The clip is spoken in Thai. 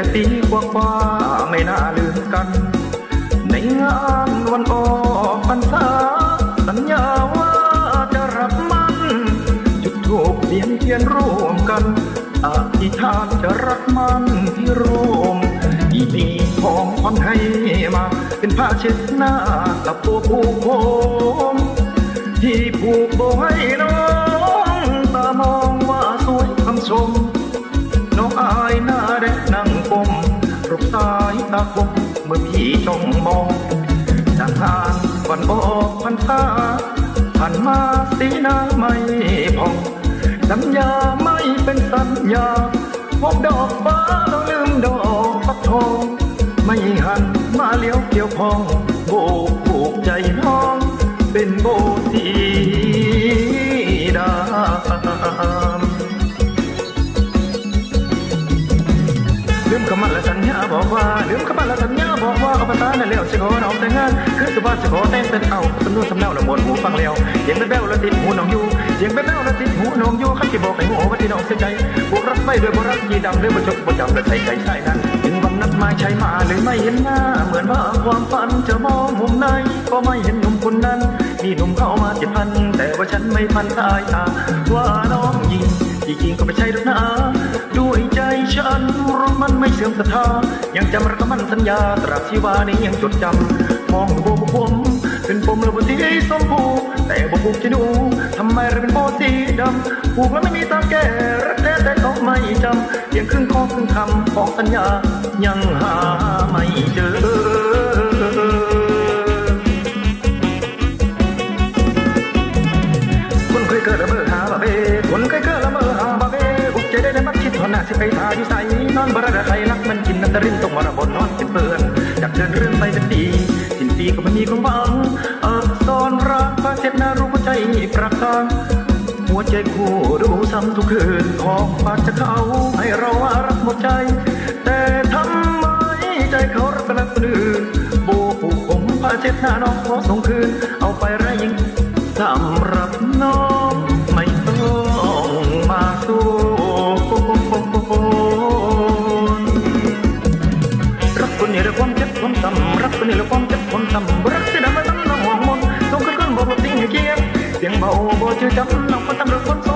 ค่ปีกว่าๆไม่น่าลืมกัน ในงานวันออกพรรษา สัญญาว่าจะรับมันจุดถูกเทียนเทียนร่วมกันอธิษฐานจะรักมันที่ร่วมอีมีของขวัญให้มา เป็นผ้าเช็ดหน้ากับตัวผูกผมที่ผูกโบให้น้องตามองว่าสวยคำชมาคมเมื่อพี่จ้องมองจากทางวันออกพรรษาผ่านมาสีหน้าไม่พองสัญญาไม่เป็นสัญญาพบดอกฟ้าต้องลืมดอกฟักทองไม่หันมาเลี้ยวเกี่ยวพองโบกผูกใจน้อง เป็นโบสี ญญาบอกว่าลืมคำมันและสัญญาบอกว่าเอาภาษาในเลี้ยวสิขอน้องแต่งงานคือสุภาพสิขอแต่งเป็นเอาสำนวนสำเนาละหมดหูฟังแล้วเสียงแบ๊วแล้วติดหูน้องอยู่เสียงแบ๊วแล้วติดหูน้องอยู่คำที่บอกให้หัวว่าที่น้องเสียใจบวกรักไม่ด้วยบวกรักยีดำหรือบ่จบบ่จำและใส่ใจใส่นั้นถึงวันนัดมาใช่มาหรือไม่เห็นหน้า เหมือนว่าความฝันจะมองมุมไหนก็ไม่เห็นหนุ่มคนนั้น มีหนุ่มเข้ามาจ็ดพันแต่ว่าฉันไม่พันสายตาว่าน้องยิงจริงๆก็ไม่ใช่หรอกนะ ฉันรักมันไม่เสื่อมศรัทธายังจำรักมันสัญญาตราบชีวานี้ยังจดจำมองดูผมเป็นผมระบนสีสมบูแต่บ่ผูกจะดูทำไมเราเป็นโบสีดำผูกแล้วไม่มีตาแก่รักแท้แต่เขาไม่จำเพียงครึ่งข้อครึ่งคำของสัญญายังหาไม่เจอ นหน้าสิไปทาอยู่ใสนอนบระดาใครรักมันกินน้ำตารินตกมรบนนอนเป็นเปื่อนจากเดินเรื่องไปเป็นปีสิ้นปีก็ไม่มีความหวังอักษรรักฟ้าเช็ดหน้ารู้ว่าใจประการหัวใจคู่ดูซ้ำทุกคืนของปากจะเขาให้เราว่ารักหมดใจ แต่ทำไมใจเขารักเป็นคนอื่นโบผูกผมผ้าเช็ดหน้าน้องขอส่งคืน นี่ลูกความเจ็บความซ้ำรักที่ดายมาตั้งน้องมองมนต้องขึ้นขึ้นบอกว่าทิ้งให้เกียรเสียงเบาบ่ชื่อจำน้องมาตั้งรักคนโซ